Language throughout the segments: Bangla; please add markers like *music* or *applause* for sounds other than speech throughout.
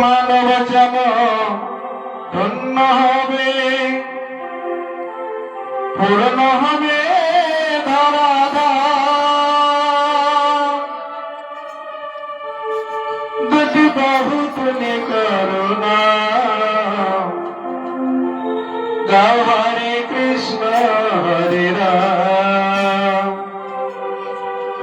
মানব যেন ধন্য হবে। পূর্ণ হবে ধরাধা দুটি বাহু তুমি করুণা। গাও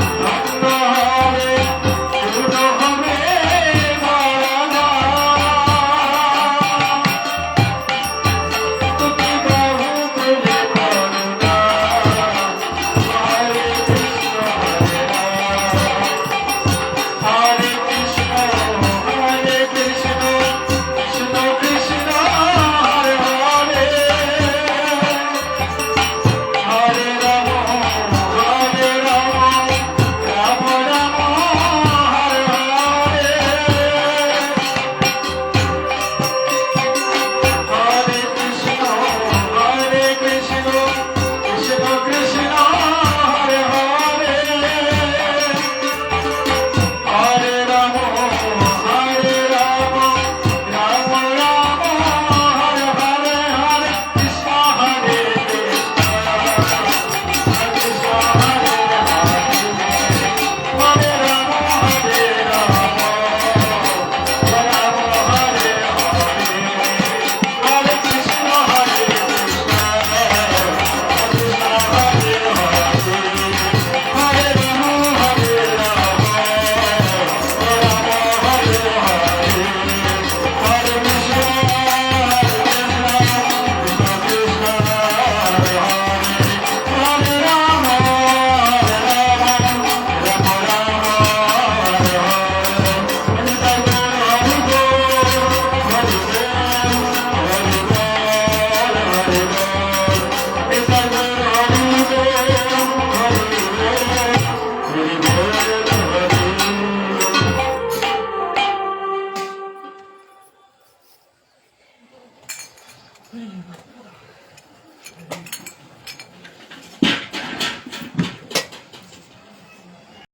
Stop. *laughs*